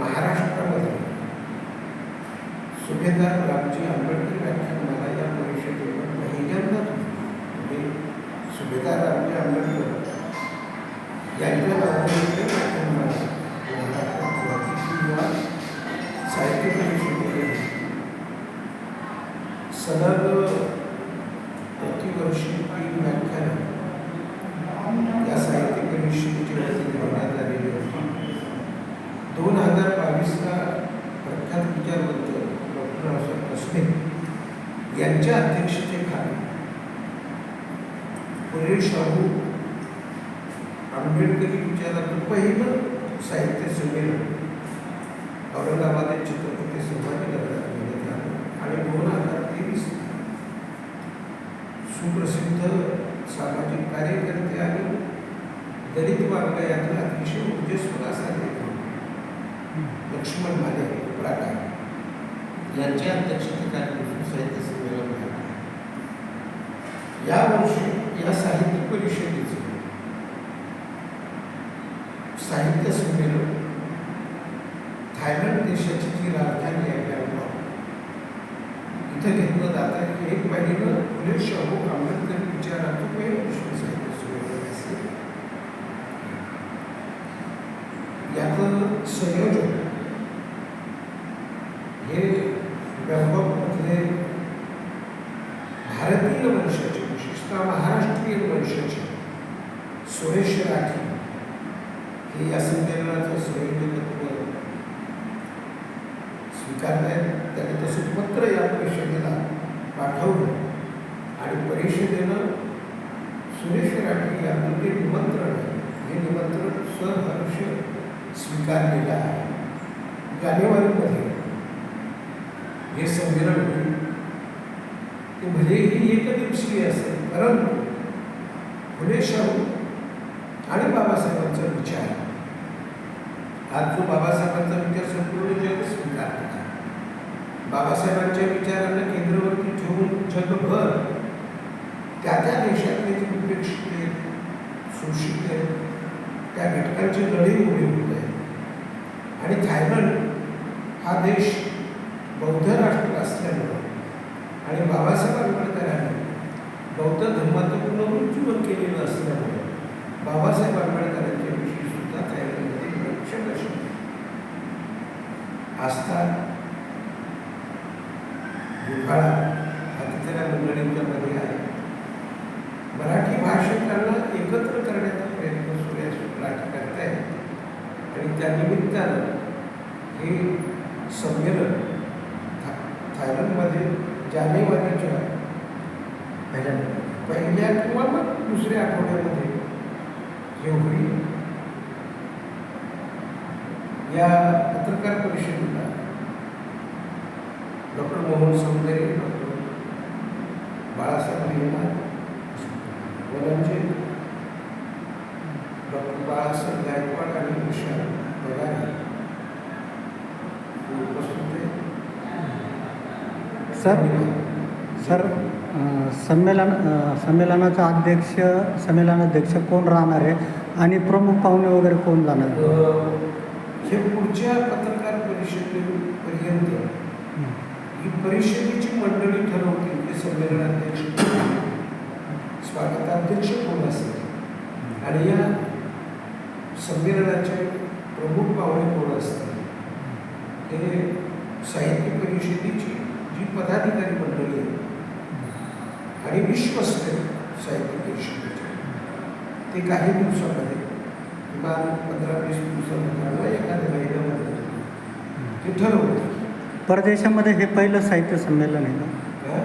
महाराष्ट्रामध्ये. सुभेदार रामजी आंबेडकर व्याख्यानमाला या परिषदेवर पहिल्यांदाच म्हणजे सुभेदार रामजी आंबेडकर दोन हजार बावीसला प्रख्यात विचारवंत डॉक्टर रावसाहेब कसबे यांच्या अध्यक्षतेखाली पुणे शाहू आंबेडकरी विचाराचं पहिलं साहित्य संमेलन औरंगाबाद छत्रपती संभाजीनगरात घेण्यात आलं आणि दोन हजार तेवीस सुप्रसिद्ध सामाजिक कार्यकर्ते आणि दलित वर्गायातील अतिशय ऊर्जेस्वर असा लेखक लक्ष्मण महादेव उपराकार यांच्या अध्यक्षतेखाली साहित्य संमेलन झालं यावर्षी या साहित्य परिषदेचे साहित्य संमेलन थायलंड देशाची जी राजधानी आहे बँकॉक इथं घेतलं जात आहे. एक पहिलं फुले शाहू आंबेडकर विचाराचं पहिलं विश्व साहित्य संमेलन असेल त्याचं संयोजन. हे व्यापकमधले म्हणजे भारतीय वंशाचे विशेषतः महाराष्ट्रीय वंशाचे सुरेश राठी. हे या संमेलनाचं संयोजकत्व स्वीकारले त्याने तसं पत्र या परिषदेला पाठवलं. आणि परिषदेनं सुरेश राठी यांना ते निमंत्रण आहे हे निमंत्रण सहर्ष स्वीकारलेला आहे. जानेवारीमध्ये हे संमेलन होईल. ते भलेही एकदिवसीय असेल परंतु फुले शाहू आणि बाबासाहेबांचा विचार. आज जो बाबासाहेबांचा विचार संपूर्ण जग स्वीकारतो बाबासाहेबांच्या विचारांना केंद्रवरती ठेवून जगभर त्या त्या देशातले जे उपेक्षित आहेत शोषित आहेत त्या घटकांची लढी उभी होत आहे. आणि थायलंड हा देश बौद्ध राष्ट्र असल्यामुळं आणि बाबासाहेब आंबेडकरांनी बौद्ध धर्माचं पुनरुज्जीवन केलेलं असल्यामुळे बाबासाहेब आंबेडकरांच्या विषयी सुद्धा थायलंडमध्ये लक्षण अशी आस्था गुंफाळा हा मंडळींच्या मध्ये आहे. मराठी भाषिकांना एकत्र करण्याचा प्रयत्न सुरेश करतायत आणि त्या निमित्तानं हे संमेलन था थायलंडमध्ये जानेवारीच्या पहिल्या पहिल्या किंवा मग दुसऱ्या आठवड्यामध्ये हे होईल. या पत्रकार परिषदेला डॉक्टर मोहन सौंदर्य डॉक्टर बाळासाहेब हिरमा वनंजे बाळासाहेब गायकवाड आणि विशाल पगारे उपस्थित सर सर संमेलन संमेलनाचा अध्यक्ष संमेलनाध्यक्ष कोण राहणार आहे? आणि प्रमुख पाहुणे वगैरे कोण जाणार हे पुढच्या पत्रकार परिषदेपर्यंत ही परिषदेची मंडळी ठरवतील की संमेलनाध्यक्ष स्वागताध्यक्ष कोण असेल? आणि या संमेलनाचे प्रमुख पाहुणे कोण असतील हे साहित्य परिषदेची जी पदाधिकारी मंडळी आहे आणि विश्वस्त साहित्य परिषदेचे ते काही दिवसामध्ये किमान पंधरा वीस दिवसामध्ये किंवा एखाद्या महिन्यामध्ये ते ठरवतील परदेशामध्ये हे पहिलं साहित्य संमेलन आहे हा?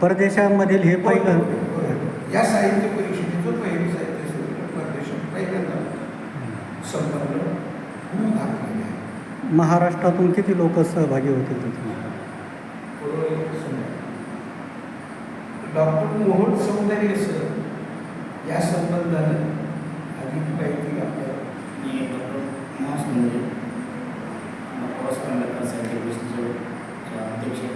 परदेशामधील हे पहिलं होय. या साहित्य परिषदेचं पहिलं साहित्य संमेलन परदेशात पहिल्यांदा संपन्न महाराष्ट्रातून किती लोक सहभागी होते त्याच्यामध्ये डॉक्टर मोहोळ सौंदर्य सर या संबंधाने अधिक माहिती आपल्याला मी डॉक्टर मोहन आंबेडकर साहित्य परिषदेचे अध्यक्ष आहे.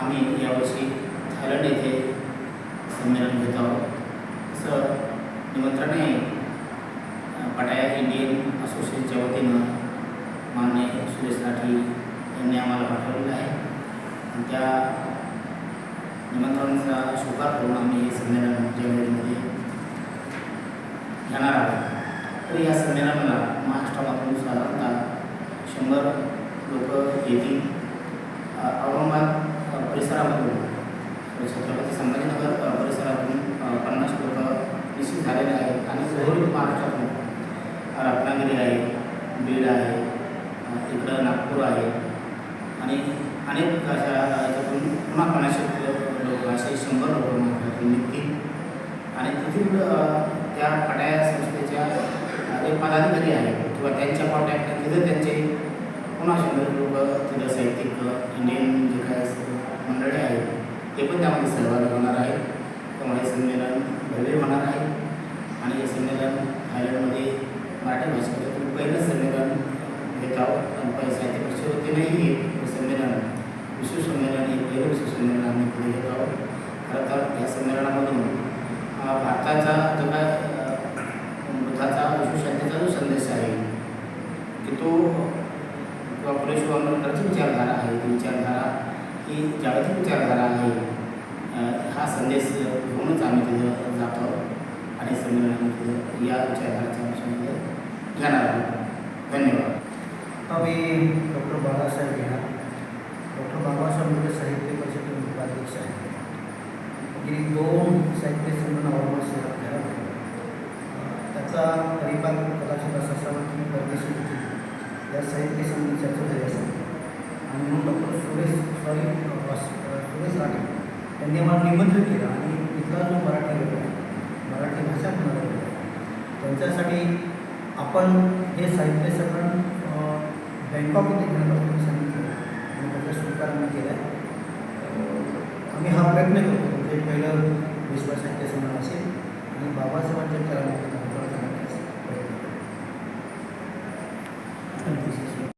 आम्ही यावर्षी थायलंड येथे संमेलन घेत आहोत. निमंत्रण आहे अ, पटाया इंडियन असोसिएशनच्या वतीनं माननीय सुरेश राठी यांनी आम्हाला पाठवलेलं आहे. आणि त्या निमंत्रणाचा स्वीकार करून आम्ही हे संमेलन जानेवारीमध्ये घेणार आहोत. तर या संमेलनाला महाराष्ट्रामधून साधारणतः शंभर लोक येतील. औरंगाबाद परिसरामधून छत्रपती संभाजीनगर परिसरातून पन्नास लोक निश्चित झालेले आहेत. आणि उर्वरित महाराष्ट्रातून रत्नागिरी आहे बीड आहे इकडं नागपूर आहे. आणि अनेक अशा याच्यातून पुन्हा पन्नासशे लोक असे शंभर लोक महाराष्ट्रातून निघतील. आणि तेथील त्या पटाया संस्थेच्या जे पदाधिकारी आहेत किंवा त्यांच्या कॉन्टॅक्ट तिथं त्यांचे पुन्हा शंभर लोक तिथं साहित्यिक इंडियन जे काय मंडळी आहेत ते पण त्यामध्ये सहभागी होणार आहेत. त्यामुळे संमेलन भव्य होणार आहे. आणि हे संमेलन थायलंडमध्ये मराठी भाषेतील पहिलं संमेलन घेत आहोत. आणि होते साहित्य परिषदेच्या वतीनेही हे संमेलन विश्व संमेलन हे पहिलं विश्व संमेलन आम्ही पुढे घेत आहोत. खरं तर या संमेलनामधून भारताचा जो काय मृताचा विश्वशांतीचा जो संदेश आहे की तो किंवा फुले आंबेडकरची विचारधारा आहे. ती विचारधारा ही जागतिक विचारधारा आहे. हा संदेश घेऊनच आम्ही तिथं जातो आणि संमेलनामध्ये या विचारधाराच्या अनुषंगाने घेणार आहोत. धन्यवाद. मी डॉक्टर बाळासाहेब घेणार. डॉक्टर बाबासाहेब म्हणजे साहित्य उपाध्यक्ष आहे गेली दोन साहित्य संमेलन औरंगाबाद शहरात घ्यायला लागले. अं, त्याचा परिपाक कदाचित असा असावा की परदेशी होती. या साहित्य संबंधी चर्चा झाली असेल आणि म्हणून डॉक्टर सुरेश सॉरी सुरेश राठे त्यांनी आम्हाला निमंत्रित केलं आणि इथला जो मराठी लोक आहे मराठी भाषा बोलणारे लोक त्यांच्यासाठी आपण हे साहित्य संमेलन अं, बँकॉक येथे घेण्याबद्दल सांगितलं आणि त्याचा स्वीकार आम्ही आहे आम्ही हा प्रयत्न करतो. म्हणजे पहिलं विश्वासाच्या साहित्य असेल आणि बाबासाहेबांच्या